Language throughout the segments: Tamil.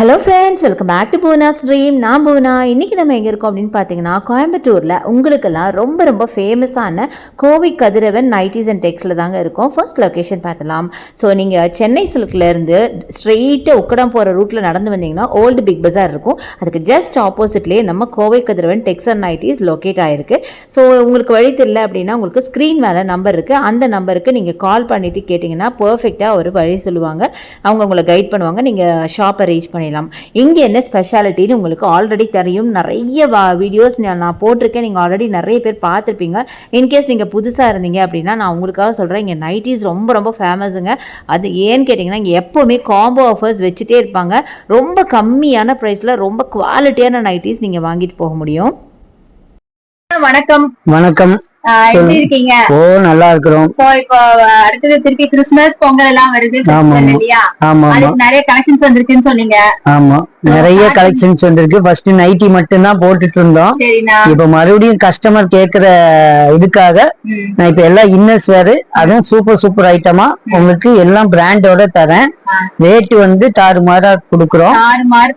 Hello friends welcome back to Poona's dream நான் பூனா இன்றைக்கி நம்ம எங்கே இருக்கோம் அப்படின்னு பார்த்தீங்கன்னா கோயம்புத்தூரில் உங்களுக்கெல்லாம் ரொம்ப ரொம்ப ஃபேமஸான கோவை கதிரவன் நைட்டிஸ் அண்ட் டெக்ஸில் தாங்க இருக்கும். ஃபர்ஸ்ட் லொக்கேஷன் பார்த்தலாம். ஸோ நீங்கள் சென்னை சில்க்லேருந்து ஸ்ட்ரெயிட்டாக உக்கடம் போகிற ரூட்டில் நடந்து வந்தீங்கன்னா ஓல்டு பிக் பஜார் இருக்கும். அதுக்கு ஜஸ்ட் ஆப்போசிட்லேயே நம்ம Kovai Kathiravan tex and nighties locate ஆகிருக்கு ஸோ உங்களுக்கு வழி தெரியல அப்படின்னா உங்களுக்கு ஸ்க்ரீன் மேலே நம்பர் இருக்குது அந்த நம்பருக்கு நீங்கள் கால் பண்ணிவிட்டு கேட்டிங்கன்னா பர்ஃபெக்டாக ஒரு வழி சொல்லுவாங்க. அவங்க உங்களை கைட் பண்ணுவாங்க. நீங்கள் ஷாப்பை ரீச் பண்ணிடலாம் இங்கே என்ன ஸ்பெஷாலிட்டின்னு உங்களுக்கு ஆல்ரெடி தெரியும். நிறைய வீடியோஸ் நான் போட்டிருக்கேன். நீங்கள் ஆல்ரெடி நிறைய பேர் பார்த்துருப்பீங்க. இன்கேஸ் நீங்கள் புதுசாக இருந்தீங்க அப்படின்னா நான் உங்களுக்காக சொல்கிறேன் இங்கே நைட்டிஸ் ரொம்ப ரொம்ப ஃபேமஸுங்க அது ஏன்னு கேட்டிங்கன்னா இங்கே எப்போவுமே காம்போ ஆஃபர்ஸ் வச்சுட்டே இருப்பாங்க. ரொம்ப கம்மியான ப்ரைஸில் ரொம்ப குவாலிட்டியான நைட்டிஸ் நீங்கள் வாங்கிட்டு போக முடியும். வணக்கம். வணக்கம். எப்படி இருக்கீங்க? ஓ நல்லா இருக்கிறோம். சோ இப்போ அடுத்தது திருப்பி கிறிஸ்துமஸ் பொங்கல் எல்லாம் வருது. இல்லையா? அதுக்கு நிறைய கலெக்ஷன்ஸ் வந்திருக்குன்னு சொன்னீங்க. ஆமா. நிறைய கலெக்ஷன்ஸ் வந்திருக்கு. ஃபர்ஸ்ட் நைட்டி மட்டும் தான் போட்டுட்டு இருந்தோம். இப்ப மறுபடியும் கஸ்டமர் கேக்குற இதுக்காக. நான் இப்ப எல்லாம் இன்னர்ஸ் வேறு. அதுவும் சூப்பர் சூப்பர் ஐட்டமா உங்களுக்கு எல்லாம் பிராண்டோட தரேன். ரேட் வந்து கொடுக்குறோம். ஆறு மாறு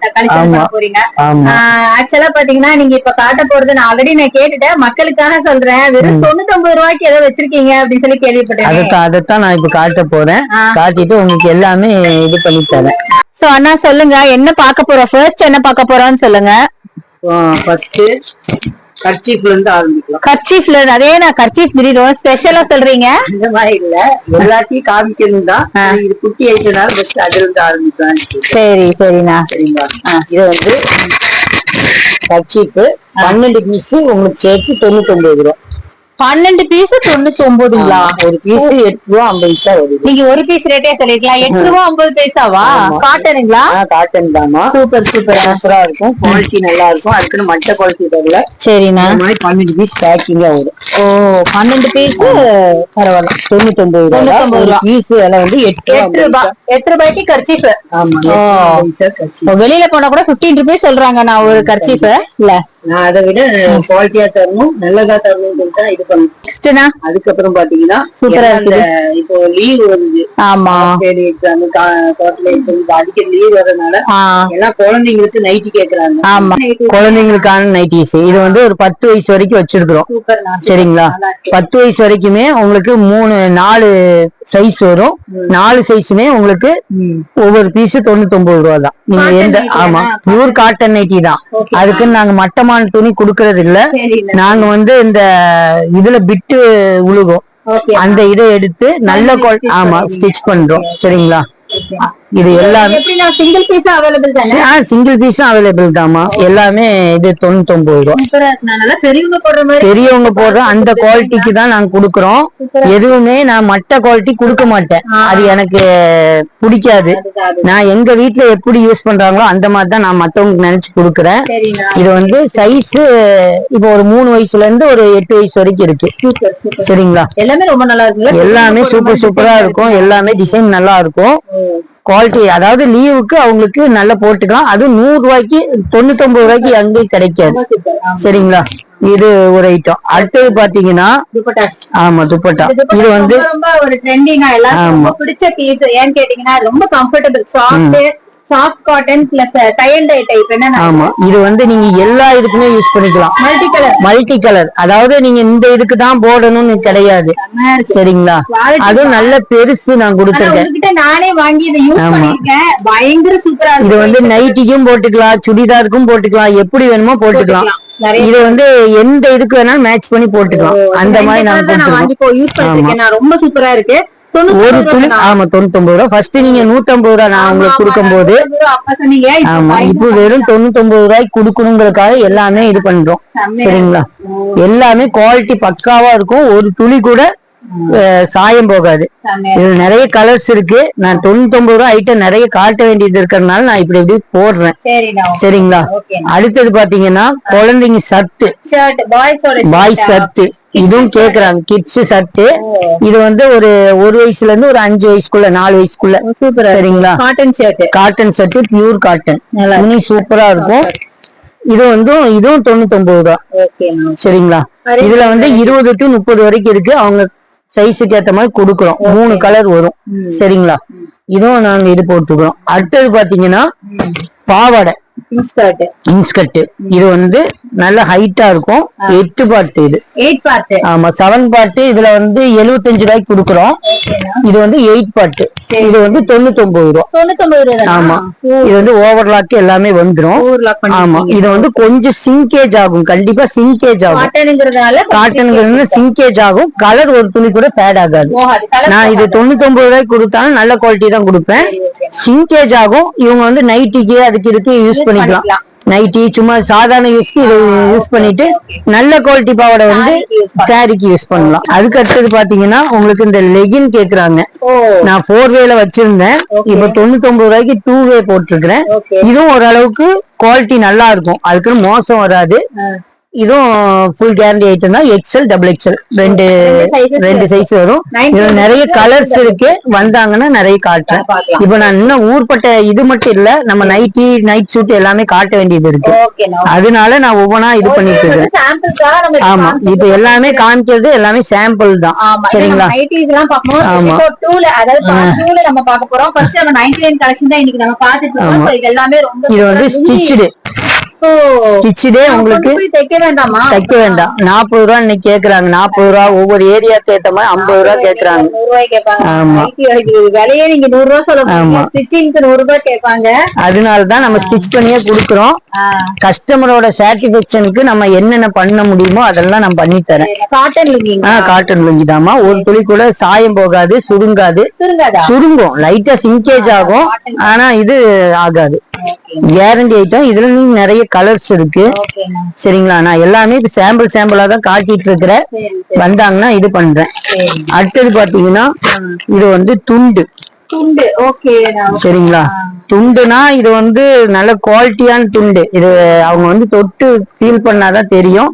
ஆமா. ஆக்சுவலா பாத்தீங்கன்னா நீங்க இப்ப காட்ட போறது நான் ஆல்ரெடி நான் கேட்டுட்டேன். மக்களுக்காக சொல்றேன். தொண்ணூத்தி ஒன்பது ரூபாய்க்கு ஏதோ வச்சிருக்கீங்க அப்படின்னு சொல்லி கேள்விப்பட்டேன். அதைத்தான் அதைத்தான் நான் இப்ப காட்ட போறேன். காட்டிட்டு உங்களுக்கு எல்லாமே இது பண்ணி தரேன். சோ அண்ணா சொல்லுங்க. என்ன பார்க்க போறோம்? ஃபர்ஸ்ட் என்ன பார்க்க போறோம்னு சொல்லுங்க. ஃபர்ஸ்ட் கர்ச்சீஃப்ல இருந்து ஆரம்பிக்கலாம். கர்ச்சீஃப்ல அதே நான் கர்ச்சீஃப் பிரி ரொம்ப ஸ்பெஷலா சொல்றீங்க. இந்த மாதிரி இல்ல. எல்லாத்தையும் காமிக்கணும் தான் இது குட்டி ஐட்டனால ஃபர்ஸ்ட் அதுல இருந்து ஆரம்பிக்கலாம். சரி சரிண்ணா. சரிங்களா? இது வந்து கட்சிப்பு பன்னெண்டு பீஸ் உங்களுக்கு சேர்த்து தொண்ணூத்தி ஒன்பது ரூபா. பன்னெண்டு பீஸ் தொண்ணூத்தி ஒன்பதுங்களா ஒரு பீஸ் எட்டு ரூபா ஐம்பது பைசா வருது. நீங்க ஒரு பீஸ் ரேட்டே சொல்லிருக்கலாம். எட்டு ரூபா ஐம்பது பைசாவா. காட்டனுங்களா? காட்டன் தாமா சூப்பர் சூப்பர். சூப்பரா இருக்கும். குவாலிட்டி நல்லா இருக்கும். அதுக்குன்னு மட்ட குவாலிட்டி வரல சரிண்ணா. மாதிரி பன்னெண்டு பீஸ் பேக்கிங்கா வரும். ஓ பன்னெண்டு பீஸ் பரவாயில்ல. தொண்ணூத்தி ஒன்பது ரூபா. ரூபா. பீஸ் விலை வந்து எட்டு ரூபா எட்டு ரூபாய் எட்டு ரூபாய்க்கு கர்ச்சீஃப் ஆமா ரூபா வெளியில போனா கூட பிப்டீன் ருபீஸ் சொல்றாங்க நான் ஒரு கர்ச்சீஃப் இல்ல. நான் அதை விட குவாலிட்டியா தரணும் நல்லதா தரணும் தான் இது பண்ணும் அதுக்கப்புறம் பாத்தீங்கன்னா சூப்பரா இந்த இப்போ லீவ் வருது. ஆமா. எக்ஸாம் குவார்டர்லி எக்ஸாம் அடிக்கடி லீவ் வரதுனால ஆ. எல்லாம் குழந்தைங்களுக்கு நைட்டி கேக்குறாங்க. ஆமா. குழந்தைங்களுக்கான நைட்டிஸ் இது வந்து ஒரு பத்து வயசு வரைக்கும் வச்சிருக்கிறோம். சரிங்களா? பத்து வயசு வரைக்குமே உங்களுக்கு மூணு நாலு சைஸ் வரும். நாலு சைஸுமே உங்களுக்கு ஒவ்வொரு பீஸ் தொண்ணூத்தி ஒன்பது ரூபா தான். நீங்க எந்த ஆமா? பியூர் காட்டன் நைட்டி தான். அதுக்குன்னு நாங்க மட்டமான துணி கொடுக்கறது இல்ல நாங்க வந்து இந்த இதுல பிட்டு உழுகும் அந்த இதை எடுத்து நல்ல ஆமா. ஸ்டிச் பண்றோம். சரிங்களா? இது எல்லாமே சிங்கிள் பீஸ் அவைலபிள் தானே? சிங்கிள் பீஸும் அவைலபிள் தாமா எல்லாமே இது தொண்ணூத்தி ஒன்பது ரூபா இருக்கு பெரியவங்க போடுற மாதிரி பெரியவங்க போடுற அந்த குவாலிட்டிக்கு தான் நாங்க கொடுக்குறோம். எதுவுமே நான் மட்ட குவாலிட்டி கொடுக்க மாட்டேன். அது எனக்கு பிடிக்காது. நான் எங்க வீட்ல எப்படி யூஸ் பண்றாங்களோ அந்த மாதிரி தான் நான் மத்தவங்களுக்கு நினைச்சு கொடுக்குறேன். இது வந்து சைஸ் இப்போ ஒரு மூணு வயசுல இருந்து ஒரு எட்டு வயசு வரைக்கும் இருக்கு. சரிங்களா? எல்லாமே ரொம்ப நல்லா இருக்குல்ல எல்லாமே சூப்பர் சூப்பரா இருக்கும். எல்லாமே டிசைன் நல்லா இருக்கும். குவாலிட்டி அதாவது லீவுக்கு அவங்களுக்கு நல்லா போட்டுக்கலாம். அதுவும் நூறு ரூபாய்க்கு தொண்ணூத்தி ஒன்பது ரூபாய்க்கு அங்கேயும் கிடைக்காது. சரிங்களா? இது ஒரு ஐட்டம் அடுத்தது பாத்தீங்கன்னா ஆமா துப்பட்டா. இது வந்து ரொம்ப ஒரு ட்ரெண்டிங்கா. ரொம்ப பிடிச்ச பீஸ் ஏன்னு கேட்டீங்கன்னா ரொம்ப comfortable soft soft cotton plus dial dye type என்ன ஆமா இது வந்து நீங்க எல்லா இதுக்குமே யூஸ் பண்ணிக்கலாம். மல்டி கலர் மல்டி கலர் அதாவது நீங்க இந்த இதுக்கு தான் போடணும்னு கிடையாது. சரிங்களா? அதுவும் நல்ல பெருசு நான் கொடுத்துருக்கேன். நானே வாங்கி இதை யூஸ். பண்ணிருக்கேன் பயங்கர சூப்பரா இது வந்து நைட்டிக்கும் போட்டுக்கலாம் சுடிதாருக்கும் போட்டுக்கலாம் எப்படி வேணுமோ போட்டுக்கலாம். இது வந்து எந்த இதுக்கு வேணாலும் மேட்ச் பண்ணி போட்டுக்கலாம். அந்த மாதிரி நான் வாங்கி யூஸ் பண்ணிருக்கேன் ரொம்ப சூப்பரா இருக்கு. ஒரு துணி ஆமா தொண்ணூத்தி ஒன்பது ரூபா. ஃபர்ஸ்ட் நீங்க நூத்தம்பது ரூபா நான் உங்களுக்கு கொடுக்கும் போது ஆமா இப்போ வெறும் தொண்ணூத்தி ஒன்பது ரூபாய்க்கு கொடுக்கணுங்கிறதுக்காக எல்லாமே இது பண்றோம். சரிங்களா? எல்லாமே குவாலிட்டி பக்காவா இருக்கும். ஒரு துளி கூட சாயம் போகாது. இதுல நிறைய கலர்ஸ் இருக்கு. நான் தொண்ணூத்தி ஒன்பது ரூபா ஐட்டம் நிறைய காட்ட வேண்டியது இருக்கிறதுனால நான் இப்படி இப்படி போடுறேன். சரிங்களா? அடுத்தது பாத்தீங்கன்னா குழந்தைங்க சத்து. பாய் சத்து. இதுவும் கேக்குறாங்க. கிட்ஸ் சத்து இது வந்து ஒரு ஒரு வயசுல இருந்து ஒரு அஞ்சு வயசுக்குள்ள நாலு வயசுக்குள்ள. சூப்பரா சரிங்களா? காட்டன் ஷர்ட் காட்டன் சட்டு பியூர் காட்டன் நல்லா துணி சூப்பரா இருக்கும். இது வந்து இதுவும் தொண்ணூத்தி ஒன்பது ரூபா சரிங்களா? இதுல வந்து இருபது டு முப்பது வரைக்கும் இருக்கு. அவங்க சைஸுக்கு ஏத்த மாதிரி கொடுக்குறோம். மூணு கலர் வரும். சரிங்களா? இதுவும் நாங்க இது போட்டுக்கிறோம். அடுத்தது பாத்தீங்கன்னா பாவாடை. இன்ஸ்கர்ட் இன்ஸ்கர்ட் இது வந்து நல்ல ஹைட்டா இருக்கும். எட்டு பாட்டு இது. எயிட் பார்ட் ஆமா செவன் பாட்டு இதுல வந்து எழுபத்தஞ்சு ரூபாய்க்கு கொடுக்குறோம். இது வந்து எயிட் பாட்டு இது வந்து தொண்ணூத்தி ஒன்பது ரூபா. தொண்ணூத்தொன்பது ரூபா ஆமா. இது வந்து ஓவர்லாக் எல்லாமே வந்துரும். ஆமா. இது வந்து கொஞ்சம் சிங்கேஜ் ஆகும். கண்டிப்பா சிங்கேஜ் ஆகும். காட்டனுங்கிறது சிங்கேஜ் ஆகும். கலர் ஒரு துணி கூட ஃபேட் ஆகாது. நான் இது தொண்ணூத்தி ஒன்பது ரூபாய்க்கு கொடுத்தாலும் நல்ல குவாலிட்டி தான் கொடுப்பேன். சிங்கேஜ் ஆகும். இவங்க வந்து நைட்டிக்கு அதுக்கு இதுக்கு யூஸ் பண்ணிக்கலாம். நைட்டி சும்மா சாதாரண யூஸ்க்கு இது யூஸ் பண்ணிட்டு நல்ல குவாலிட்டி பாவாடை வந்து சாரிக்கு யூஸ் பண்ணலாம். அதுக்கு அடுத்தது பாத்தீங்கன்னா உங்களுக்கு இந்த லெகின் கேக்குறாங்க. நான் ஃபோர் வேல வச்சிருந்தேன். இப்ப தொண்ணூத்தி ஒன்பது ரூபாய்க்கு டூ வே போட்டிருக்கிறேன். இதுவும் ஓரளவுக்கு குவாலிட்டி நல்லா இருக்கும். அதுக்குன்னு மோசம் வராது. இதுவும் ஃபுல் கேரண்டி ஐட்டம் தான். எக்ஸ்எல் டபுள் எக்ஸ்எல் ரெண்டு ரெண்டு சைஸ் வரும். இதுல நிறைய கலர்ஸ் இருக்கு. வந்தாங்கன்னா நிறைய காட்டுறேன். இப்ப நான் இன்னும் ஊர்பட்ட இது மட்டும் இல்ல நம்ம நைட்டி நைட் சூட் எல்லாமே காட்ட வேண்டியது இருக்கு. அதனால நான் ஒவ்வொன்றா இது பண்ணிட்டு இருக்கேன் ஆமா. இப்ப எல்லாமே காமிக்கிறது எல்லாமே சாம்பிள் தான். சரிங்களா? ஆமா. இப்போ டூல அதாவது part two ல நம்ம பார்க்க போறோம். ஃபர்ஸ்ட் நம்ம 99 கலெக்ஷன் தான் இன்னைக்கு நம்ம பார்த்துட்டு இருக்கோம். So இது எல்லாமே ரொம்ப இது வந்து ஸ்டிச்சுடு ஓ. ஸ்டிச்சுடே உங்களுக்கு தைக்க வேண்டாமா? தைக்க வேண்டாம். நாற்பது ரூபா இன்னைக்கு கேக்குறாங்க. நாற்பது ரூபா ஒவ்வொரு ஏரியாக்கு ஏத்த மாதிரி ஐம்பது ரூபா கேக்குறாங்க. ஆமா. விலையே நீங்க நூறு ரூபாய் சொல்ல ஆமா. ஸ்டிச்சிங்க்கு நூறு ரூபாய் கேட்பாங்க. அதனால தான் நம்ம ஸ்டிச் பண்ணியே கொடுக்குறோம். கஸ்டமரோட சாட்டிஸ்பேக்ஷனுக்கு நம்ம என்னென்ன பண்ண முடியுமோ அதெல்லாம் நான் பண்ணி தரேன். காட்டன் ஆஹ் காட்டன் லுங்கிதாமா ஒரு துளி கூட சாயம் போகாது சுருங்காது. சுருங்காதா? சுருங்கும். லைட்டா சிங்கேஜ் ஆகும். ஆனா இது ஆகாது. கேரண்டி ஐட்டம் இதுல நிறைய கலர்ஸ் இருக்கு. சரிங்களா? நான் எல்லாமே இப்ப சாம்பிள் சாம்பிளா தான் காட்டிட்டு இருக்கிறேன். வந்தாங்கன்னா இது பண்றேன். அடுத்தது பாத்தீங்கன்னா இது வந்து துண்டு. சரிங்களா? துண்டுனா இது வந்து நல்ல குவாலிட்டியான துண்டு. இது அவங்க வந்து தொட்டு ஃபீல் பண்ணாதான் தெரியும்.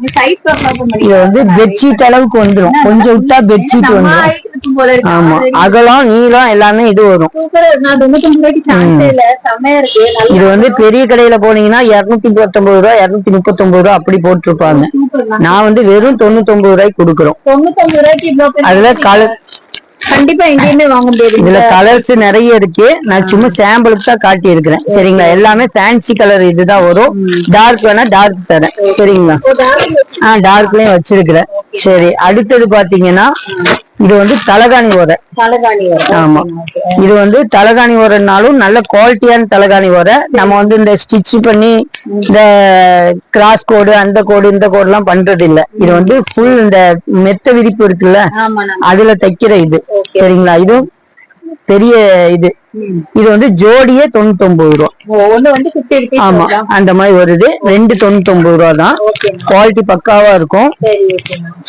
இது வந்து பெட்ஷீட் அளவுக்கு வந்துரும். கொஞ்சம் விட்டா பெட்ஷீட் height இருக்கும் போல இருக்கு. ஆமா. அகலம் நீளம் எல்லாமே இது வரும். சூப்பரா இருக்கு. நான் தொண்ணூத்தொம்பது ரூபாய்க்கு சான்ஸே இல்ல. செம்மையா இருக்கு. இது வந்து பெரிய கடையில போனீங்கன்னா இருநூத்தி பத்தொன்பது ரூபா இருநூத்தி முப்பத்தொன்பது ரூபா அப்படி போட்டிருப்பாங்க. நான் வந்து வெறும் தொண்ணூத்தி ஒன்பது ரூபாய்க்கு கொடுக்குறோம். தொண்ணூத்தொம்பது ரூபாய்க்கு இவ்வளவு அதுல கலர் கண்டிப்பா எங்கேயுமே வாங்க முடியாது. இதுல கலர்ஸ் நிறைய இருக்கு. நான் சும்மா சாம்பிளுக்கு தான் காட்டி இருக்கிறேன் சரிங்களா? எல்லாமே ஃபேன்சி கலர் இதுதான் வரும். டார்க் வேணா டார்க் தரேன். சரிங்களா? ஆ டார்க்லயும் வச்சிருக்கிறேன். சரி அடுத்தது பாத்தீங்கன்னா இது வந்து தலகாணி உரை தலகாணி ஆமா. இது வந்து தலகாணி உரைனாலும் நல்ல குவாலிட்டியான தலகாணி உரை நம்ம வந்து இந்த ஸ்டிச் பண்ணி இந்த கிராஸ் கோடு அந்த கோடு இந்த கோடு எல்லாம் பண்றது இல்ல இது வந்து ஃபுல் இந்த மெத்த விரிப்பு இருக்குல்ல? அதுல தைக்கிற இது. சரிங்களா? இதுவும் பெரிய இது. இது வந்து ஜோடியே தொண்ணூத்தி ஒன்பது ரூபா ஆமா அந்த மாதிரி வருது. ரெண்டு தொண்ணூத்தி ஒன்பது ரூபா தான். குவாலிட்டி பக்காவா இருக்கும்.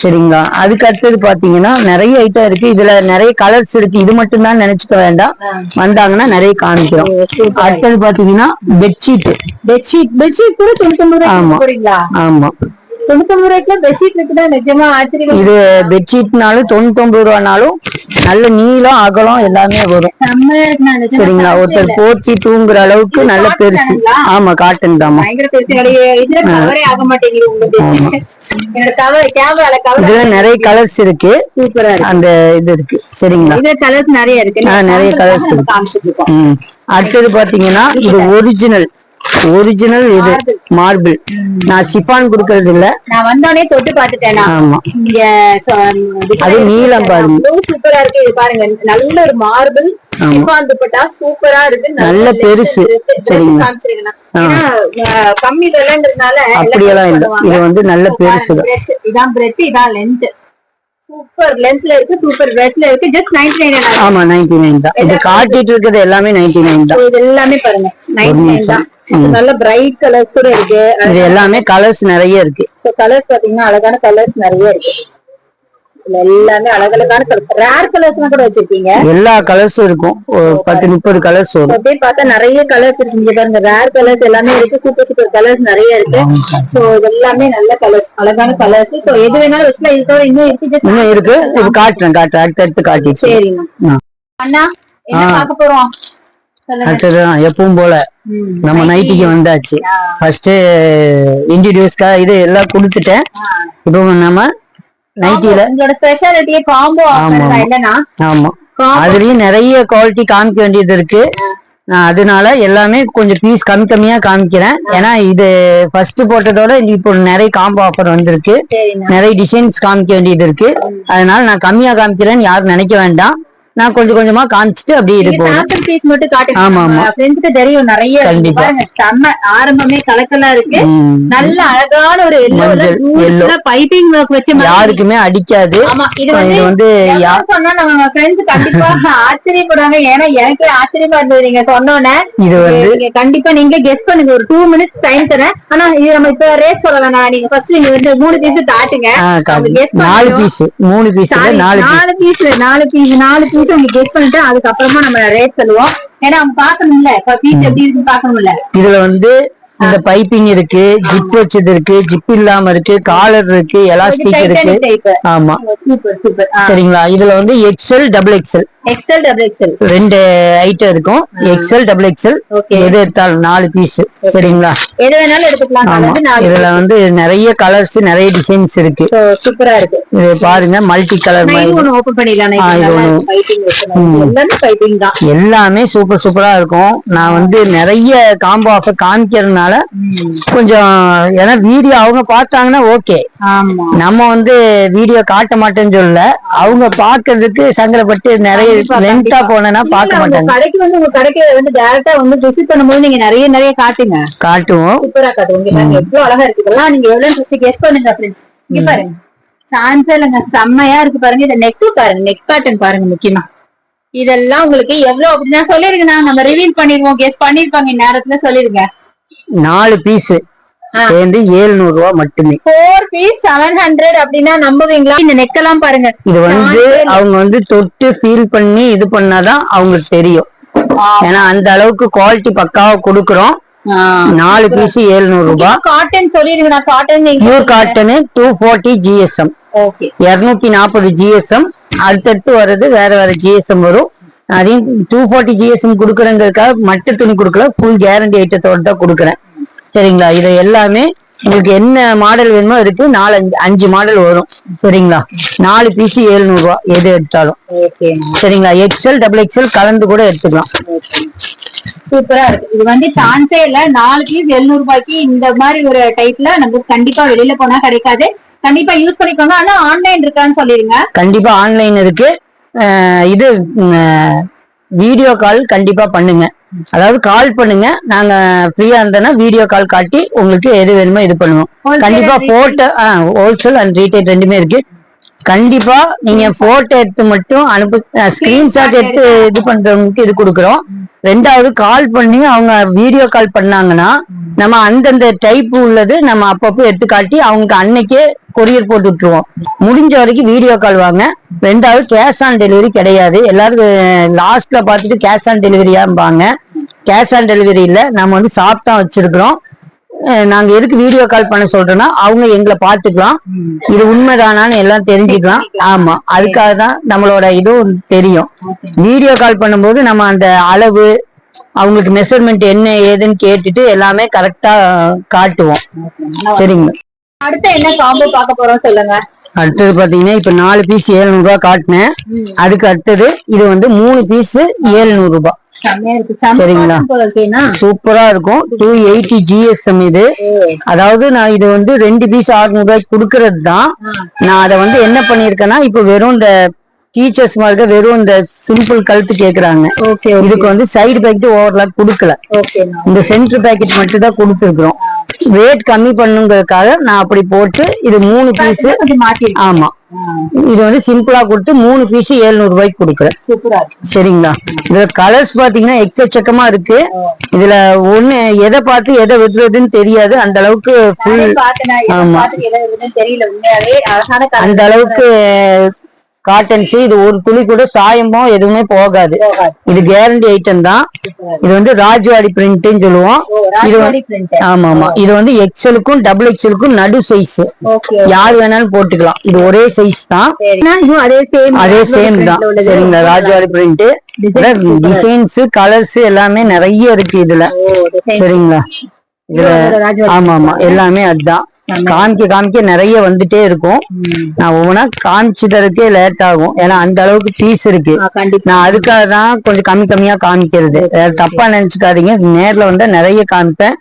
சரிங்களா? அதுக்கு அடுத்தது பாத்தீங்கன்னா நிறைய ஐட்டம் இருக்கு. இதுல நிறைய கலர்ஸ் இருக்கு. இது மட்டும் தான் நினைச்சுக்க வேண்டாம். வந்தாங்கன்னா நிறைய காமிக்கிறோம். அடுத்தது பாத்தீங்கன்னா பெட்ஷீட் பெட்ஷீட் பெட்ஷீட் கூட தொண்ணூத்தொம்பது ஆமா. ரூபாய்க்கு போறீங்களா? ஆமா. தொண்ணூத்தொம்பது ரூபாய்க்குல பெட்ஷீட் இருக்குதா? நிஜமா ஆச்சரியம். இது பெட்ஷீட்னாலும் தொண்ணூத்தி ஒன்பது ரூபானாலும் நல்ல நீளம் அகலம் எல்லாமே வரும். சரிங்களா? ஒருத்தர் போர்ச்சி தூங்குற அளவுக்கு நல்ல பெருசு. ஆமா காட்டன் தாமா இதுல நிறைய கலர்ஸ் இருக்கு. அந்த இது இருக்கு. சரிங்களா? இதுல கலர்ஸ் நிறைய இருக்கு. நிறைய. அடுத்தது பாத்தீங்கன்னா இது ஒரிஜினல் ஒரிஜினல் இது. மார்பிள் நான் சிஃபான் குடுக்கறது இல்ல நான் வந்தோடனே தொட்டு பாத்துட்டேனா ஆமா. இங்க அது நீலம் பாருங்க. சூப்பரா இருக்கு. இது பாருங்க. நல்ல ஒரு மார்பிள் சிஃபான் துப்பட்டா சூப்பரா இருக்கு. நல்ல பெருசு. அஹ், கம்மி அப்படியெல்லாம் இல்ல. இது வந்து நல்ல பெருசு. இதான் பிரெட் இதான் லென்த் சூப்பர் லென்த்ல இருக்கு. சூப்பர் பிரெட்ல இருக்கு. ஜஸ்ட் நைன்டி நைன் ஆமா நைன்டி நைன் தான். இது காட்டிட்டு இருக்கிறது எல்லாமே நைன்டி நைன் தான். இது எல்லாமே பாருங்க நைன்டி நைன் தான். நல்ல பிரைட் கலர்ஸ் கூட இருக்கு. இது எல்லாமே கலர்ஸ் நிறைய இருக்கு. கலர்ஸ் பாத்தீங்கன்னா அழகான கலர்ஸ் நிறைய இருக்கு. எல்லாமே அழகழகான கலர் ரேர் கலர்ஸ் கூட வச்சிருக்கீங்க எல்லா கலர்ஸும் இருக்கும். பத்து முப்பது கலர்ஸ் வரும். அப்படியே பார்த்தா நிறைய கலர்ஸ் இருக்கு. இங்க பாருங்க ரேர் கலர்ஸ் எல்லாமே இருக்கு. சூப்பர் சூப்பர் கலர்ஸ் நிறைய இருக்கு. சோ இது எல்லாமே நல்ல கலர்ஸ் அழகான கலர்ஸ் சோ எது வேணாலும் வச்சுக்கலாம் இது தவிர இன்னும் இருக்கு இன்னும் இருக்கு. காட்டுறேன் காட்டுறேன். அடுத்து அடுத்து காட்டிட்டு. சரிண்ணா. அண்ணா என்ன. பார்க்க போறோம்? அடுத்ததுதான் எப்பவும் போல. நம்ம நைட்டிக்கு வந்தாச்சு. ஃபர்ஸ்ட் இன்ட்ரடியூஸ்க்கா இது எல்லாம் கொடுத்துட்டேன். இப்போ நம்ம நைட்டில உங்களோட ஸ்பெஷாலிட்டியே காம்போ. இல்லனா ஆமா அதுலயும் நிறைய குவாலிட்டி காமிக்க வேண்டியது இருக்கு. நான் அதனால எல்லாமே கொஞ்சம் பீஸ் கம்மி கம்மியா காமிக்கிறேன். ஏன்னா இது ஃபர்ஸ்ட் போட்டதோட இப்போ நிறைய காம்போ ஆஃபர் வந்திருக்கு. நிறைய டிசைன்ஸ் காமிக்க வேண்டியது இருக்கு. அதனால நான் கம்மியா காமிக்கிறேன்னு யாரும் நினைக்க வேண்டாம். நான் கொஞ்சம் கொஞ்சமா காமிச்சிட்டு அப்படியே இது போடுறேன் பீஸ் மட்டும் காட்டுங்க ஆமா, ஆமா. ஃப்ரெண்ட்ஸ்க்கு தெரியும் நிறைய. பாருங்க செம்ம ஆரம்பமே கலக்கலா இருக்கு. நல்ல அழகான ஒரு. எல்லோ பைப்பிங் ஒர்க் வச்ச யாருக்குமே அடிக்காது. ஆமா இது வந்து வந்து யா- எவ்வளவு சொன்னா நம்ம ஃப்ரெண்ட்ஸ் கண்டிப்பா ஆச்சரியப்படுவாங்க. ஏன்னா எனக்கே ஆச்சரியமா இருந்தது நீங்க சொன்னோன்னே இது வந்து நீங்க கண்டிப்பா நீங்க கெஸ் பண்ணுங்க. ஒரு டூ மினிட்ஸ் டைம் தரேன். ஆனா இது நம்ம இப்ப ரேட் சொல்ல வேணாம் நீங்க ஃபர்ஸ்ட் நீங்க வந்து மூணு பீஸ் காட்டுங்க காட்டு. நாலு. பீஸ் மூணு பீஸ் நாலு பீஸ் நாலு பீஸ் நாலு பீஸ் பீஸ் உங்க கெட் பண்ணிட்டு அதுக்கப்புறமா நம்ம ரேட் சொல்லுவோம். ஏன்னா அவங்க பாக்கணும்ல இப்ப பீஸ் எப்படி இருக்குன்னு பாக்கணும்ல இதுல வந்து இந்த பைப்பிங் இருக்கு ஜிப் வச்சது இருக்கு ஜிப் இல்லாம இருக்கு காலர் இருக்கு எலாஸ்டிக் இருக்கு. ஆமா. சரிங்களா? இதுல வந்து XL double XL XL double XL ரெண்டு ஐட்டம் இருக்கும். எக்ஸல் டபுள் எக்ஸல் ஓகே எது எடுத்தாலும் நாலு பீஸ் சரிங்களா? எது வேணாலும் எடுத்துக்கலாம். இதுல வந்து நிறைய கலர்ஸ் நிறைய டிசைன்ஸ் இருக்கு. சூப்பரா இருக்கு. இது பாருங்க மல்டி கலர் ஓபன் பண்ணிடலாம் எல்லாமே சூப்பர் சூப்பரா இருக்கும். நான் வந்து நிறைய காம்போ ஆஃபர் காமிக்கிறதுனால கொஞ்சம் ஏன்னா வீடியோ அவங்க பார்த்தாங்கன்னா ஓகே நம்ம வந்து வீடியோ காட்ட மாட்டேன்னு சொல்லல. அவங்க பாக்குறதுக்கு சங்கடப்பட்டு நிறைய லென்த்தா இல்ல, பார்க்க மாட்டாங்க. கடைக்கு வந்து உங்க கடைக்கு வந்து டைரக்டா வந்து விசிட் பண்ணும்போது நீங்க நிறைய நிறைய காட்டுங்க. காட்டுவோம். சூப்பரா பாருங்க எவ்வளவு அழகா இருக்கு. இதெல்லாம் நீங்க எவ்வளவு ட்ரெஸ் கெஸ் பண்ணுங்க friends. இங்க பாருங்க. சான்ஸே இல்லைங்க. செம்மையா இருக்கு பாருங்க. இந்த நெக் பாருங்க. நெக் பேட்டர்ன் பாருங்க முக்கியமா. இதெல்லாம் உங்களுக்கு எவ்வளவு அப்படி நான் சொல்லிருக்கேன் நம்ம ரிவீல் பண்ணிருவோம் கெஸ் பண்ணிருப்பாங்க இந்நேரத்துல சொல்லிருங்க. நாலு பீஸ். சேர்ந்து ஏழுநூறு ரூபா மட்டுமே. ஃபோர் பீஸ் செவன் ஹண்ட்ரட் அப்படின்னா நம்புவீங்களா? இந்த நெக் எல்லாம் பாருங்க. இது வந்து அவங்க வந்து தொட்டு ஃபீல் பண்ணி இது பண்ணாதான் அவங்களுக்கு தெரியும். ஏன்னா அந்த அளவுக்கு குவாலிட்டி பக்காவா கொடுக்குறோம். நாலு பீஸ் ஏழுநூறு ரூபாய் காட்டன் சொல்லிருங்க cotton pure cotton two forty GSM okay இருநூத்தி நாற்பது ஜிஎஸ்எம் அடுத்தடுத்து வர்றது வேற வேற ஜிஎஸ்எம் வரும். அதையும் டூ ஃபார்ட்டி ஜிஎஸ்எம் கொடுக்குறேங்கிறதுக்காக மட்ட துணி கொடுக்கல ஃபுல் கேரண்டி ஐட்டத்தோட தான் கொடுக்குறேன். சரிங்களா? இது எல்லாமே உங்களுக்கு என்ன மாடல் வேணுமோ இருக்கு நாலு அஞ்சு அஞ்சு மாடல் வரும். சரிங்களா? நாலு பீஸ் ஏழுநூறு ரூபா எது எடுத்தாலும். ஓகே சரிங்களா எக்ஸல் டபுள் எக்ஸல் கலந்து கூட எடுத்துக்கலாம். சூப்பரா இருக்கு. இது வந்து சான்ஸே இல்ல. நாலு பீஸ் எழுநூறு ரூபாய்க்கு இந்த மாதிரி ஒரு டைப்ல நமக்கு கண்டிப்பா வெளியில போனா கிடைக்காது. கண்டிப்பா யூஸ் பண்ணிக்கோங்க. ஆனா ஆன்லைன் இருக்கான்னு சொல்லிருங்க. கண்டிப்பா ஆன்லைன் இருக்கு. இது வீடியோ கால் கண்டிப்பா பண்ணுங்க. அதாவது கால் பண்ணுங்க. நாங்க ஃப்ரீயா இருந்தோம்னா வீடியோ கால் காட்டி உங்களுக்கு எது வேணுமோ இது பண்ணுவோம். கண்டிப்பா போட்டோ ஹோல்சேல் அண்ட் ரீட்டைல் ரெண்டுமே இருக்கு. கண்டிப்பா நீங்க போட்டோ எடுத்து மட்டும் அனுப்பு ஸ்கிரீன்ஷாட் எடுத்து இது பண்றவங்களுக்கு இது கொடுக்குறோம். ரெண்டாவது கால் பண்ணி அவங்க வீடியோ கால் பண்ணாங்கன்னா நம்ம அந்தந்த டைப் உள்ளது நம்ம அப்பப்போ எடுத்து காட்டி அவங்க அன்னைக்கே கொரியர் போட்டு விட்டுருவோம். முடிஞ்ச வரைக்கும் வீடியோ கால் வாங்க. ரெண்டாவது கேஷ் ஆன் டெலிவரி கிடையாது. எல்லாரும் லாஸ்ட்ல பார்த்துட்டு கேஷ் ஆன் டெலிவரியாம்பாங்க கேஷ் ஆன் டெலிவரி இல்லை. நம்ம வந்து ஷாப் தான் வச்சிருக்கிறோம். நாங்க எதுக்கு வீடியோ கால் பண்ண சொல்றோம்னா அவங்க எங்களை பாத்துக்கலாம் இது உண்மைதானான்னு எல்லாம் தெரிஞ்சுக்கலாம். ஆமா. அதுக்காக தான் நம்மளோட இதுவும் தெரியும். வீடியோ கால் பண்ணும்போது நம்ம அந்த அளவு அவங்களுக்கு மெஷர்மெண்ட் என்ன ஏதுன்னு கேட்டுட்டு எல்லாமே கரெக்டா காட்டுவோம். சரிங்க. அடுத்து என்ன காம்போ பார்க்க போறோம் சொல்லுங்க. அடுத்தது பாத்தீங்கன்னா இப்ப நாலு பீஸ் ஏழுநூறு ரூபாய் காட்டினேன். அதுக்கு அடுத்தது இது வந்து மூணு பீஸ் ஏழுநூறு ரூபாய். சரிங்களா. சூப்பரா இருக்கும். டூ எயிட்டி ஜிஎஸ்எம் இது. அதாவது நான் இது வந்து ரெண்டு பீஸ் ஆறுநூறு ரூபாய்க்கு கொடுக்கறது தான் நான் அதை வந்து என்ன பண்ணிருக்கேன்னா இப்ப வெறும் இந்த டீச்சர்ஸ் மாதிரி வெறும் இந்த சிம்பிள் கழுத்து கேக்குறாங்க. ஓகே இதுக்கு வந்து சைடு பேக்கெட் ஓவர்லாக் கொடுக்கல. இந்த சென்டர் பேக்கெட் மட்டும் தான் கொடுத்துருக்குறோம். ரேட் கம்மி பண்ணுங்கிறதுக்காக நான் அப்படி போட்டு இது மூணு பீஸ் ஆமா. இது வந்து சிம்பிளா கொடுத்து மூணு பீஸ் ஏழுநூறு ரூபாய்க்கு கொடுக்குறேன். சரிங்களா? இதுல கலர்ஸ் பாத்தீங்கன்னா எக்கச்சக்கமா இருக்கு. இதுல ஒண்ணு எதை பார்த்து எதை விடுறதுன்னு தெரியாது. அந்த அளவுக்கு ஆமா. colour. அந்த அளவுக்கு காட்டன்ஸ் இது ஒரு துளி கூட சாயமோ எதுவுமே போகாது. இது கேரண்டி ஐட்டம் தான். இது வந்து ராஜ்வாடி பிரிண்ட்னு சொல்லுவோம். print. ஆமா ஆமா. இது வந்து எக்ஸலுக்கும் டபுள் எக்ஸலுக்கும் நடு சைஸ் யார் வேணாலும் போட்டுக்கலாம். இது ஒரே சைஸ் தான். அதே சேம் தான். சரிங்களா ராஜ்வாடி பிரிண்ட் டிசைன்ஸ் கலர்ஸ் எல்லாமே நிறைய இருக்கு இதுல. சரிங்களா? இதுல ஆமா ஆமா. எல்லாமே அதுதான். காமிக்க காமிக்க நிறைய வந்துட்டே இருக்கும். நான் ஒவ்வொன்றா காமிச்சு தரதுக்கே லேட் ஆகும். ஏன்னா அந்த அளவுக்கு பீஸ் இருக்கு. நான் அதுக்காக தான் கொஞ்சம் கம்மி கம்மியா காமிக்கிறது. தப்பா நினைச்சுக்காதீங்க. நேர்ல வந்தா நிறைய காமிப்பேன்.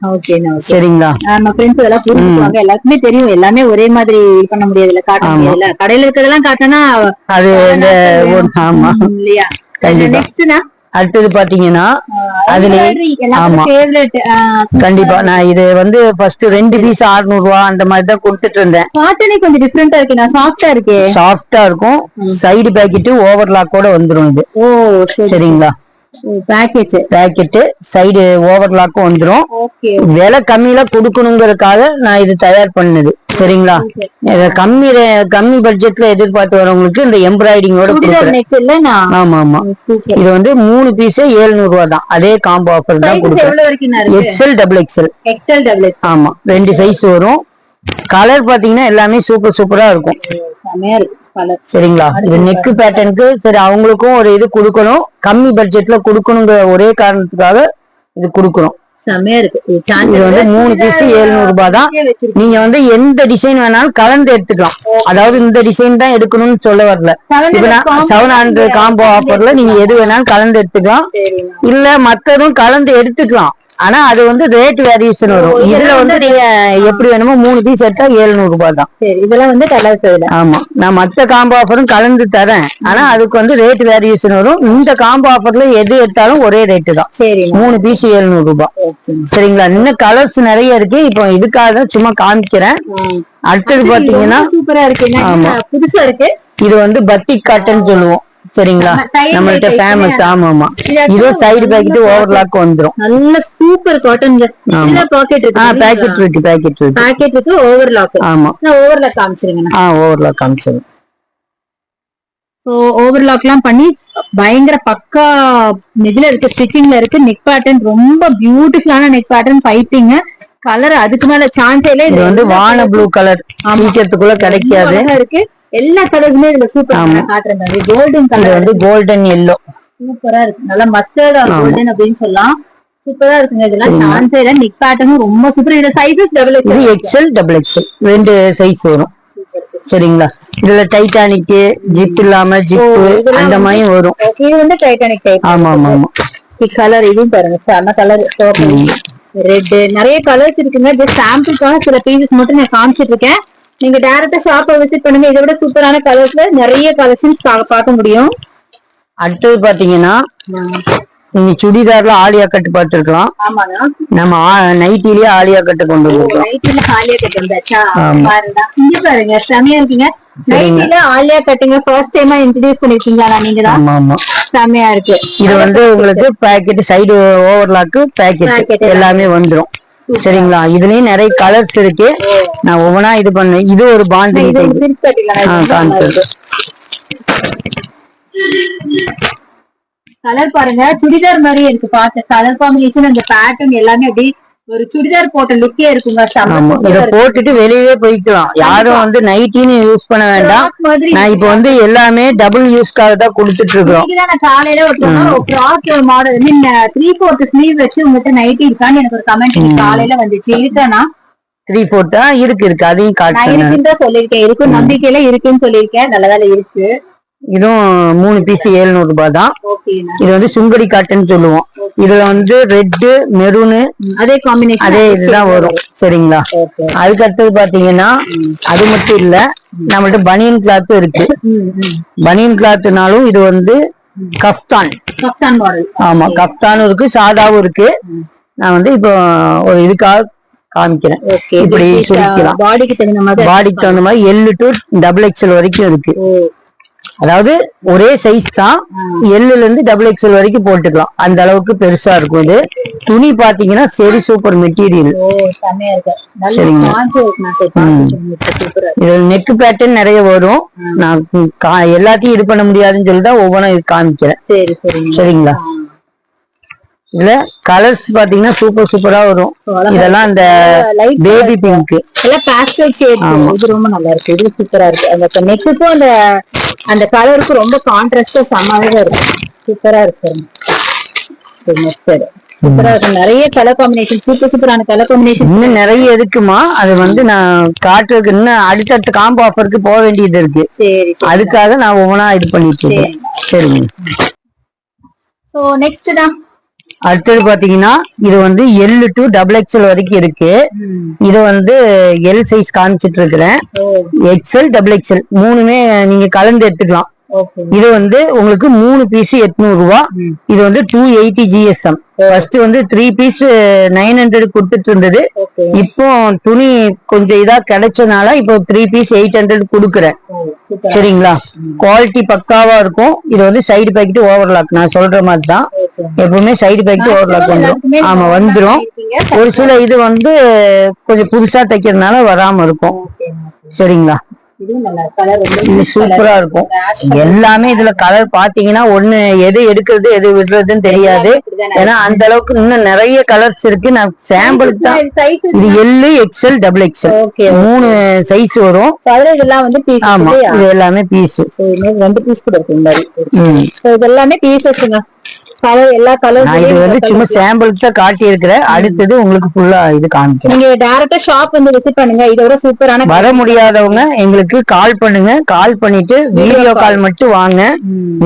சரிங்களா? நம்ம ஃப்ரெண்ட்ஸ் இதெல்லாம் புரிஞ்சுக்குவாங்க. எல்லாருக்குமே தெரியும். எல்லாமே ஒரே மாதிரி பண்ண முடியாதுல்ல காட்ட முடியாதுல்ல. கடையில இருக்கிறதெல்லாம் காட்டினா அது இந்த ஆமா. இல்லையா. நெக்ஸ்ட்னா அடுத்தது பாத்தீங்கன்னா அதுல ஆமா. கண்டிப்பா. நான் இது வந்து ஃபர்ஸ்ட் ரெண்டு பீஸ் 600 ரூபா அந்த மாதிரி தான் கொடுத்துட்டு இருந்தேன் காட்டனே கொஞ்சம் டிஃப்ரெண்டா இருக்கு. நான் சாஃப்டா இருக்கே. சாஃப்டா இருக்கும். சைடு பேக்கெட் ஓவர்லாக்கோட வந்துரும் இது. ஓ சரிங்களா? பேக்கேஜ் பேக்கெட் சைடு ஓவர்லாக்கும் வந்துரும். விலை கம்மியில கொடுக்கணுங்கிறதுக்காக நான் இது தயார் பண்ணது. சரிங்களா? கம்மி கம்மி பட்ஜெட்ல எதிர்பார்த்து வரவங்களுக்கு இந்த எம்ப்ராய்டிங்கோட கொடுக்குறேன். ஆமா ஆமா சூப்பர் இது வந்து மூணு பீஸ் 700 ரூபா தான். அதே காம்போ ஆஃபர் தான் கொடுக்குறேன். XL double XL XL double ஆமா. ரெண்டு சைஸ் வரும். கலர் பாத்தீங்கன்னா எல்லாமே சூப்பர் சூப்பரா இருக்கும். சரிங்களா? இது நெக் பேட்டர்னுக்கு சரி அவங்களுக்கும் ஒரு இது கொடுக்கணும். கம்மி பட்ஜெட்ல கொடுக்கணுங்கிற ஒரே காரணத்துக்காக இது கொடுக்கறோம் செமையா இருக்கு இது வந்து. மூணு பீஸ் 700 ரூபாய் தான். நீங்க வந்து எந்த டிசைன் வேணாலும் கலந்து எடுத்துக்கலாம் அதாவது இந்த டிசைன் தான் எடுக்கணும்னு சொல்ல வரல செவன் ஹண்ட்ரட் காம்போ ஆஃபர்ல நீங்க எது வேணாலும் கலந்து எடுத்துக்கலாம். இல்ல மத்ததும் கலந்து எடுத்துக்கலாம் ஆனா அது வந்து ரேட் வேரியேஷன் வரும். இதுல வந்து நீங்க எப்படி வேணுமோ மூணு பீஸ் எடுத்தா 700 ரூபாய் தான். இதெல்லாம் வந்து கலர் சைடுல. ஆமா. நான் மத்த காம்போ ஆஃபரும் கலந்து தரேன். ஆனா அதுக்கு வந்து ரேட் வேரியேஷன் வரும். இந்த காம்போ ஆஃபர்ல எது எடுத்தாலும் ஒரே ரேட்டு தான். மூணு பீஸ் 700 ரூபாய். சரிங்களா? இன்னும் கலர்ஸ் நிறைய இருக்கு. இப்போ இதுக்காக தான் சும்மா காமிக்கிறேன். அடுத்தது பாத்தீங்கன்னா சூப்பரா இருக்கு. என்ன புதுசா இருக்கு. இது வந்து பட்டிக் காட்டன் சொல்லுவோம். சரிங்களா? நம்மள்ட்ட ஃபேமஸ் ஆமா ஆமா இது சைடு பேக்கெட் ஓவர்லாக் வந்துரும். நல்ல சூப்பர் காட்டன் இதுல பாக்கெட் ஆ இருக்கு பேக்கெட் இருக்கு பேக்கெட் இருக்கு. பாக்கெட் இருக்கு ஓவர்லாக் ஆமா. நான் ஓவர்லாக் காமிச்சிருங்கண்ணா ஆ ஓவர்லாக் காமிச்சிடும் சோ ஓவர்லாக்லாம் பண்ணி பயங்கர பக்கா இதுல இருக்கு ஸ்டிச்சிங்ல இருக்கு நெக் பேட்டர்ன் ரொம்ப பியூட்டிஃபுல்லான நெக் பேட்டர்ன் பைப்பிங் கலர் அதுக்கு மேல சான்ஸே இல்ல. இது வந்து வான ப்ளூ கலர் சீக்கிரத்துக்குள்ள கிடைக்காது. இருக்கு. எல்லா கலர்ஸுமே இதுல சூப்பர் காட்டுறேன் கோல்டன் கலர் வந்து கோல்டன் எல்லோ சூப்பரா இருக்கு. நல்லா மஸ்டர்ட் கோல்டன் அப்படின்னு சொல்லலாம். சூப்பரா இருக்குங்க. இதெல்லாம் சான்ஸே இல்ல நெக் பேட்டர்னும் ரொம்ப சூப்பர் இதுல சைசஸ் டபுள் இது எக்ஸல் டபுள் எக்ஸல் ரெண்டு சைஸ் வரும். சரிங்களா? இதுல டைட்டானிக் ஜிப் இல்லாம ஜிப்பு அந்த மாதிரி வரும். இது வந்து டைட்டானிக் டைப் ஆமா ஆமா ஆமா. கலர் இதுவும் பாருங்க. செம்ம கலர் ரெட் நிறைய கலர்ஸ் இருக்குங்க. ஜஸ்ட் சாம்பிளுக்காக சில பீசஸ் மட்டும் நான் காமிச்சிட்டு இருக்கேன். நீங்க டேரக்டா ஷாப்பை விசிட் பண்ணுங்க. இதை விட சூப்பரான கலர்ஸ்ல நிறைய கலெக்ஷன்ஸ் பார்க்க முடியும். அடுத்தது பாத்தீங்கன்னா நீங்க சுடிதார்ல ஆலியா கட்டு பார்த்திருக்கலாம். நம்ம நைட்டிலேயே ஆலியா கட்டு கொண்டு வந்திருக்கோம் நைட்டில ஆலியா கட் வந்தாச்சா. பாருங்க. இங்க பாருங்க. செமையா இருக்கீங்க. நைட்டில ஆலியா கட்டுங்க. ஃபர்ஸ்ட் டைமா இன்ட்ரடியூஸ் பண்ணிருக்கீங்களா நீங்க தான்? ஆமா ஆமா. செமையா இருக்கு. இது வந்து உங்களுக்கு பேக்கெட் சைடு Packet. பேக்கெட் எல்லாமே வந்துரும். சரிங்களா? இதுலயும் நிறைய கலர்ஸ் இருக்கு. நான் ஒவ்வொன்றா இது பண்ணேன் இது ஒரு கான்செப்ட் கலர் பாருங்க. சுடிதார் மாதிரி இருக்கு. பார்த்த கலர் காம்பினேஷன் அந்த பேட்டர்ன் எல்லாமே அப்படி ஒரு சுடிதார் போட்ட லுக்கே இருக்குங்க. இத. போட்டுட்டு வெளியவே போய்க்கலாம். யாரும் வந்து நைட்டின்னு யூஸ் பண்ண வேண்டாம். நான் இப்போ வந்து எல்லாமே டபுள் யூஸ்க்காக தான் கொடுத்துட்டு நான் காலையில ஒரு frock model mean three fourth sleeve வச்சு உங்ககிட்ட நைட்டி இருக்கான்னு எனக்கு ஒரு கமெண்ட் காலையில வந்துச்சு. இருக்கானா? த்ரீ ஃபோர்த்தா இருக்கு இருக்கு. அதையும் நான் காட்டுறேன் இருக்குன்னு சொல்லியிருக்கேன். இருக்கும் நம்பிக்கையில இருக்குன்னு சொல்லியிருக்கேன். நல்ல வேலை இருக்கு. இதுவும் மூணு பீஸ் 700 ரூபாய் தான் இது வந்து சுங்கடி காட்டன் சொல்லுவோம். இதுல வந்து ரெட்டு மெரூனு அதே காம்பினேஷன் அதே இதுதான் வரும். சரிங்களா? ஓகே அதுக்கு அடுத்தது பாத்தீங்கன்னா அது மட்டும் இல்ல நம்மள்ட்ட பனியன் கிளாத்தும் இருக்கு. பனியன் கிளாத்னாலும் இது வந்து கஃப்தான். கஃப்தான் மாடல் ஆமா கஃப்தானும் இருக்கு சாதாவும் இருக்கு. நான் வந்து இப்போ ஒரு இதுக்காக காமிக்கிறேன். இப்படி சுருக்கலாம் பாடிக்கு தகுந்த மாதிரி பாடிக்கு தகுந்த மாதிரி எல்லு டு டபுள் எக்ஸ்எல் வரைக்கும் இருக்கு. அதாவது ஒரே சைஸ் தான் எல்லுல இருந்து டபுள் எக்ஸ்எல் வரைக்கும் போட்டுக்கலாம். அந்த அளவுக்கு பெருசா இருக்கும் இது. துணி பாத்தீங்கன்னா சரி சூப்பர் மெட்டீரியல் இதுல நெக் பேட்டர்ன் நிறைய வரும். நான் எல்லாத்தையும் இது பண்ண முடியாதுன்னு சொல்லி தான் ஒவ்வொன்றும் இது காமிக்கிறேன். சரி சரிங்க. சரிங்களா? இதுல கலர்ஸ் பாத்தீங்கன்னா சூப்பர் சூப்பரா வரும். இதெல்லாம் அந்த பேபி பிங்க் எல்லாம் பாஸ்டல் ஷேட் இது ரொம்ப நல்லா இருக்கு. இது சூப்பரா இருக்கு. அந்த நெக்குக்கும் அந்த அந்த கலருக்கும் ரொம்ப கான்ட்ராஸ்டா சமாளிதா இருக்கு. சூப்பரா இருக்கு சூப்பரா இருக்கு. நிறைய கலர் காம்பினேஷன் சூப்பர் சூப்பரான கலர் காம்பினேஷன் இன்னும் நிறைய இருக்குமா? அது வந்து நான் காட்டுறதுக்கு இன்னும் அடுத்தடுத்த காம்போ ஆஃபருக்கு போக வேண்டியது இருக்கு. சரி அதுக்காக நான் ஒவ்வொன்றா இது பண்ணிட்டு இருக்கேன். சரிங்க. சோ நெக்ஸ்ட் தான். அடுத்தது பாத்தீங்கன்னா இது வந்து எல் டு டபுள் எக்ஸ்எல் வரைக்கும் இருக்கு. இது வந்து எல் சைஸ் காமிச்சிட்டு இருக்கிறேன். எக்ஸ்எல் டபுள் எக்ஸ்எல் மூணுமே நீங்க கலந்து எடுத்துக்கலாம். இது வந்து உங்களுக்கு மூணு பீஸ் எட்நூறு ரூபா இது வந்து டூ எயிட்டி ஜிஎஸ்எம் ஃபர்ஸ்ட் வந்து த்ரீ பீஸ் நைன் ஹண்ட்ரட் கொடுத்துட்டு இருந்தது இப்போ துணி கொஞ்சம் இதா கிடைச்சனால இப்போ த்ரீ பீஸ் எயிட் ஹண்ட்ரட் கொடுக்குறேன். சரிங்களா? குவாலிட்டி பக்காவா இருக்கும். இது வந்து சைடு பேக்கெட் ஓவர்லாக் நான் சொல்ற மாதிரி தான் எப்பவுமே சைடு பேக்கெட் ஓவர்லாக் வந்துரும். ஆமா வந்துரும். ஒரு சில இது வந்து கொஞ்சம் புதுசா தைக்கிறதுனால வராம இருக்கும். சரிங்களா? சூப்பரா இருக்கும். எல்லாமே இதுல கலர் பாத்தீங்கன்னா ஒண்ணு எது எடுக்கிறது எது விடுறதுன்னு தெரியாது. ஏன்னா அந்த அளவுக்கு இன்னும் நிறைய கலர்ஸ் இருக்கு. நான் சாம்பிளுக்கு தான். இது எல்லு எக்ஸ்எல் டபுள் எக்ஸ்எல் மூணு சைஸ் வரும். இதெல்லாம் வந்து பீஸ் ஆமா இது எல்லாமே பீஸ் ரெண்டு பீஸ் கூட இருக்கு இந்த மாதிரி. இது எல்லாமே பீசஸ்ங்க கலர் எல்லா நான் இது வந்து சும்மா கலர் சாம்பிளுக்கு தான் காட்டி இருக்கிறேன் அடுத்தது உங்களுக்கு ஃபுல்லா இது காமிக்கிறேன். நீங்க டைரக்டா ஷாப் வந்து விசிட் பண்ணுங்க. இதோட சூப்பரான வர முடியாதவங்க எங்களுக்கு கால் பண்ணுங்க. கால் பண்ணிட்டு வீடியோ கால் மட்டும் வாங்க.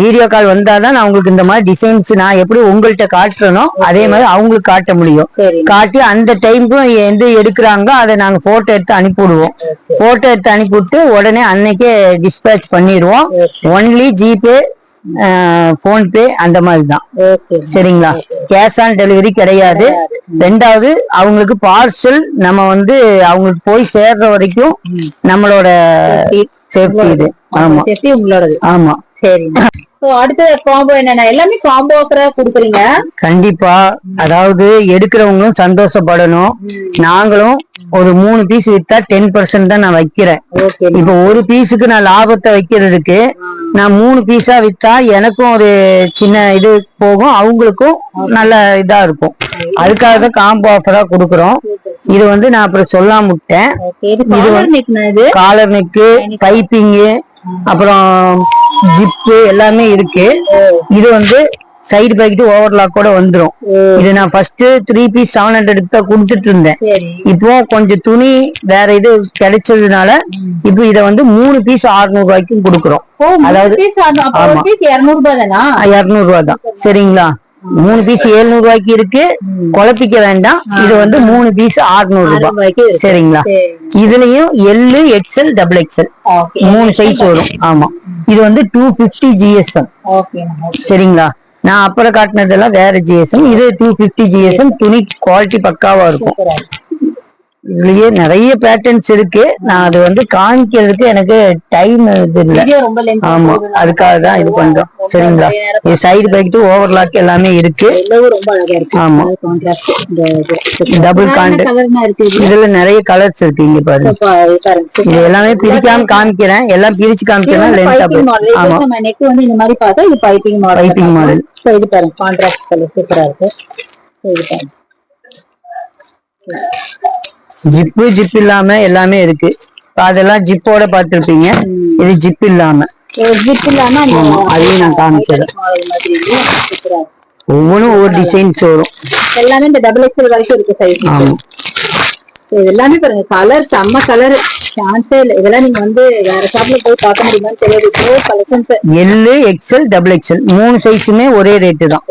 வீடியோ கால் வந்தாதான் நான் உங்களுக்கு இந்த மாதிரி டிசைன்ஸ் நான் எப்படி உங்கள்கிட்ட காட்டுறனோ அதே மாதிரி அவங்களுக்கு காட்ட முடியும். காட்டி அந்த டைமுக்கும் எந்த எடுக்கிறாங்களோ அதை நாங்க போட்டோ எடுத்து அனுப்பி விடுவோம் போட்டோ எடுத்து அனுப்பி விட்டு உடனே அன்னைக்கே டிஸ்பேச் பண்ணிடுவோம். ஒன்லி ஜிபே போன்பே அந்த மாதிரி தான் சரிங்களா? கேஷ் ஆன் டெலிவரி கிடையாது. ரெண்டாவது அவங்களுக்கு பார்சல் நம்ம வந்து அவங்களுக்கு போய் சேர்ற வரைக்கும் நம்மளோட சேஃப்டி இது. ஆமா. சேஃப்டி உங்களோடது. ஆமா. சரி சோ அடுத்த காம்போ என்னன்னா? எல்லாமே காம்போ ஆஃபரா குடுக்குறீங்க? கண்டிப்பா. அதாவது எடுக்கிறவங்களும் சந்தோஷப்படணும். நாங்களும் ஒரு மூணு பீஸ் வித்தா டென் பர்சன்ட் தான் நான் வைக்கிறேன். இப்ப ஒரு பீஸுக்கு நான் லாபத்தை வைக்கிறதுக்கு நான் மூணு பீஸா வித்தா எனக்கும் ஒரு சின்ன இது போகும். அவங்களுக்கும் நல்ல இதா இருக்கும். அதுக்காக தான் காம்போ ஆஃபரா கொடுக்குறோம். இது வந்து நான் அப்புறம் சொல்லாம விட்டேன். இது காலர் நெக்கு பைப்பிங்கு அப்புறம் ஜிப்பு எல்லாமே இருக்கு. இது வந்து சைடு பேக்கெட் ஓவர்லாக் கூட வந்துரும். இது நான் first three piece seven hundred தான் கொடுத்துட்டு இருந்தேன். இப்போ கொஞ்சம் துணி வேற இது கிடைச்சதுனால இப்போ இத வந்து மூணு பீஸ் 600 ரூபாய்க்கும் கொடுக்குறோம். அதாவது- பீஸ் அப்ப ஒரு ஆமா. பீஸ் 200 ரூபாய் தானா? இருநூறு ரூபாய் தான் சரிங்களா? மூணு பீஸ் 700 ரூபாய்க்கு இருக்கு குழப்பிக்க வேண்டாம். இது வந்து மூணு பீஸ் 600 ரூபாய். ரூபாய்க்கு. சரிங்களா? சரி இதுலயும் எல்லு எக்ஸ்எல் டபுள் எக்ஸ்எல் மூணு சைஸ் வரும். ஆமா. இது வந்து டூ பிப்டி ஜிஎஸ்எம் சரிங்களா? நான் அப்புறம் காட்டினதெல்லாம் வேற ஜிஎஸ்எம் இது டூ பிப்டி ஜிஎஸ்எம் துணி குவாலிட்டி பக்காவா இருக்கும். இதுலயே நிறைய பேட்டர்ன்ஸ் இருக்கு. நான் அது வந்து காமிக்கிறதுக்கு எனக்கு டைம் இது இல்ல. ஆமா. அதுக்காக தான் இது பண்றோம். சரிங்களா? இது சைடு பேக்கெட் ஓவர்லாக் எல்லாமே இருக்கு. எல்லாவும் ரொம்ப அழகா இருக்கு. ஆமா. டபுள் இது. இதுல. நிறைய கலர்ஸ் இருக்கு இங்க பாருங்க. இது எல்லாமே பிரிக்காம காமிக்கிறேன். எல்லாம் பிரிச்சு காமிச்சேன்னா லென்த் பைப்பிங் மாடல் ஆமா. நெக் வந்து இந்த மாதிரி பார்த்தா இது piping model Piping model. So இது பாருங்க. கான்ட்ராஸ்ட் கலர் சூப்பரா இருக்கு. இது பாருங்க. ஜிப்பு ஜிப் இல்லாம எல்லாமே இருக்கு. அதெல்லாம் ஜிப்போட பார்த்திருப்பீங்க. இது ஜிப் இல்லாம. ஜிப் இல்லாம அதையும் நான் இருக்கு ஒவ்வொன்றும் ஒவ்வொரு டிசைன்ஸ் வரும். எல்லாமே இந்த டபுள் எக்ஸ்எல் வரைக்கும் இருக்கு சைஸ் எல்லாமே பாருங்க. கலர் செம்ம கலர் சான்ஸே இல்லை. இதெல்லாம் நீங்க வந்து வேற ஷாப்ல போய் பார்க்க முடியுமான்னு தெரியாது. Collections L XL double XL மூணு சைஸுமே ஒரே ரேட்டு தான்.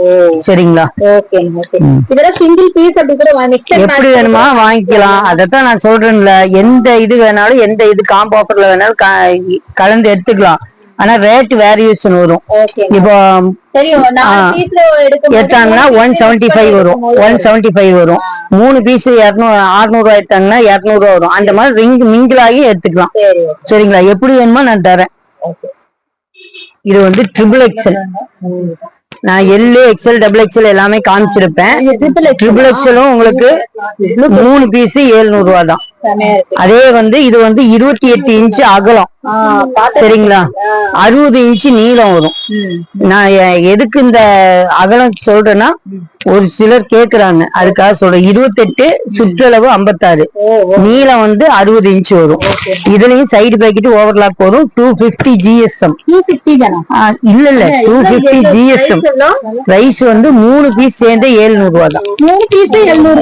சரிங்களா? ஓகே ஓகே இதெல்லாம் சிங்கிள் பீஸ் அப்படி கூட எப்படி வேணுமா? வாங்கிக்கலாம். அதத்தான் நான் சொல்றேன்ல. எந்த இது வேணாலும் எந்த இது காம்போ ஆஃபர்ல வேணாலும் கலந்து எடுத்துக்கலாம். ஆனா ரேட் வேரியேஷன் வரும். இப்போ எடுத்தாங்கன்னா ஒன் செவன்டி ஃபைவ் வரும். ஒன் செவன்டி ஃபைவ் வரும். மூணு பீஸ் இரநூறு அறுநூறு ரூபாய் எடுத்தாங்கன்னா இரநூறு ரூபா வரும். அந்த மாதிரி ரிங் மிங்கிள் ஆகி எடுத்துக்கலாம். சரி சரிங்களா? எப்படி வேணுமோ நான் தரேன். இது வந்து ட்ரிபிள் எக்ஸல் நான் எல்லு எக்ஸல் டபுள் எக்ஸல் எல்லாமே காமிச்சிருப்பேன். ட்ரிபிள் எக்ஸலும் உங்களுக்கு மூணு பீஸ் 700 ரூபா தான் அதே வந்து இது வந்து இருபத்தி எட்டு இன்ச் அகலம். சரிங்களா? அறுபது இன்ச்சு நீளம் வரும். நான் எதுக்கு இந்த அகலம் சொல்றேன்னா ஒரு சிலர் கேக்குறாங்க. அதுக்காக சொல்றேன். இருபத்தெட்டு சுற்றளவு ஐம்பத்தாறு. நீளம் வந்து அறுபது இன்ச் வரும். இதுலயும் சைடு பேக்கெட் ஓவர்லாக் வரும். டூ பிப்டி ஜிஎஸ்எம் 250 தானா? இல்ல இல்ல. டூ பிப்டி ஜிஎஸ்எம் price எவ்வளவு? ரைஸ் வந்து மூணு பீஸ் சேர்ந்து ஏழுநூறு ரூபா தான்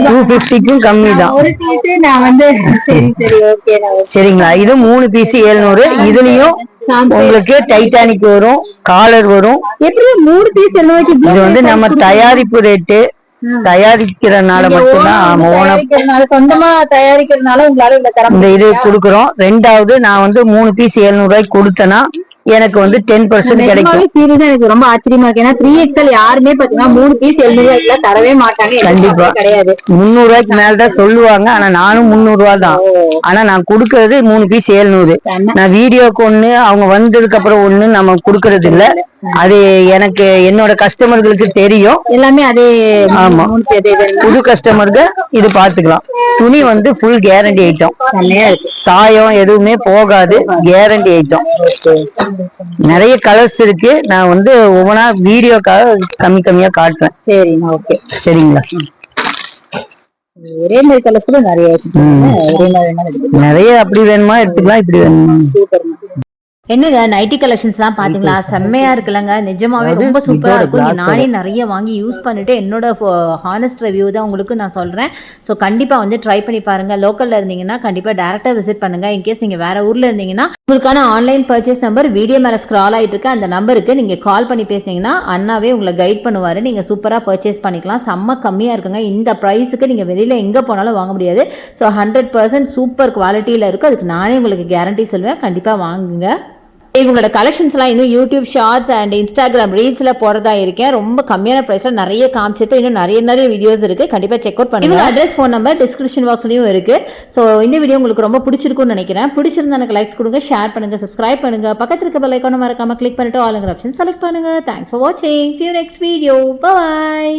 டூ பிப்டிக்கும் கம்மி தான். சரிங்களா? இது மூணு பீஸ் ஏழுநூறு. இதுலயும் உங்களுக்கு டைட்டானிக் வரும் காலர் வரும். எப்படி மூணு பீஸ் இது வந்து நம்ம தயாரிப்பு ரேட்டு தயாரிக்கிறனால மட்டும்தான் சொந்தமா தயாரிக்கிறதுனால உங்களால இந்த இது கொடுக்குறோம். ரெண்டாவது நான் வந்து மூணு பீஸ் எழுநூறு ரூபாய்க்கு கொடுத்தேன்னா எனக்கு வந்து டென் பர்சன்ட் கிடைக்கும். சீரியஸா எனக்கு ரொம்ப ஆச்சரியமா இருக்கு. ஏன்னா த்ரீ எக்ஸ்எல் யாருமே பாத்தீங்கன்னா மூணு பீஸ் எழுநூறு ரூபாய்க்கு தரவே மாட்டாங்க. கண்டிப்பா. கிடையாது. முந்நூறு ரூபாய்க்கு மேலதான் சொல்லுவாங்க. ஆனா நானும் முந்நூறு ரூபா தான் ஆனா நான் கொடுக்கறது மூணு பீஸ் எழுநூறு. நான் வீடியோக்கு ஒண்ணு அவங்க வந்ததுக்கு அப்புறம் ஒண்ணு நம்ம கொடுக்கறது இல்ல. அது எனக்கு என்னோட கஸ்டமர்களுக்கு தெரியும். எல்லாமே அதே ஆமா. புது கஸ்டமருக்கு இது பாத்துக்கலாம். துணி வந்து ஃபுல் கேரண்டி ஐட்டம் சாயம் எதுவுமே போகாது. கேரண்டி ஐட்டம் நிறைய கலர்ஸ் இருக்கு. நான் வந்து ஒவ்வொன்றா வீடியோக்காக கம்மி கம்மியா காட்டுறேன். சரிண்ணா ஓகே சரிங்களா? ஒரே மாதிரி கலர்ஸ் கூட நிறைய நிறைய அப்படி வேணுமா? எடுத்துக்கலாம். இப்படி வேணுமா? சூப்பர் என்னங்க நைட்டி கலெக்ஷன்ஸ்லாம் பாத்தீங்களா? செம்மையா இருக்குல்லங்க. நிஜமாவே ரொம்ப சூப்பரா இருக்கும். நானே நிறைய வாங்கி யூஸ் பண்ணிட்டு என்னோட ஹானஸ்ட் ரிவ்யூ தான் உங்களுக்கு நான் சொல்றேன். ஸோ கண்டிப்பா வந்து ட்ரை பண்ணி பாருங்க. லோக்கல்ல இருந்தீங்கன்னா கண்டிப்பா டேரக்டா விசிட் பண்ணுங்க. இன்கேஸ் நீங்க வேற ஊர்ல இருந்தீங்கன்னா உங்களுக்கான ஆன்லைன் பர்ச்சேஸ் நம்பர் வீடியோ மேல ஸ்க்ரால் ஆயிட்டு இருக்க அந்த நம்பருக்கு நீங்க கால் பண்ணி பேசுனீங்கன்னா அண்ணாவே உங்களை கைட் பண்ணுவாரு. நீங்க சூப்பரா பர்ச்சேஸ் பண்ணிக்கலாம். செம்ம கம்மியா இருக்குங்க. இந்த ப்ரைஸுக்கு நீங்க வெளியில எங்க போனாலும் வாங்க முடியாது. ஸோ ஹண்ட்ரட் பர்சன்ட் சூப்பர் குவாலிட்டியில இருக்கும் அதுக்கு நானே உங்களுக்கு கேரண்டி சொல்லுவேன் கண்டிப்பா வாங்குங்க. இவங்களோட கலெக்ஷன்ஸ்லாம் இன்னும் யூடியூப் ஷார்ட்ஸ் அண்ட் இன்ஸ்டாகிராம் ரீல்ஸில் போகிறதா இருக்கேன். ரொம்ப கம்மியான ப்ரைஸில் நிறைய காமிச்சிருப்பேன். இன்னும் நிறைய நிறைய வீடியோஸ் இருக்குது கண்டிப்பாக செக் அவுட் பண்ணுங்க. அட்ரஸ் ஃபோன் நம்பர் டிஸ்கிரிப்ஷன் பாக்ஸ்லையும் இருக்குது ஸோ இந்த வீடியோ உங்களுக்கு ரொம்ப பிடிச்சிருக்கும்னு நினைக்கிறேன். பிடிச்சிருந்தா எனக்கு லைக்ஸ் கொடுங்க ஷேர் பண்ணுங்க சப்ஸ்கிரைப் பண்ணுங்க. பக்கத்தில் இருக்க பெல் ஐக்கான மறக்காம கிளிக் பண்ணிட்டு ஆளுங்கிற ஆப்ஷன் செலக்ட் பண்ணுங்க. தேங்க்ஸ் ஃபார் வாட்சிங் see you next video bye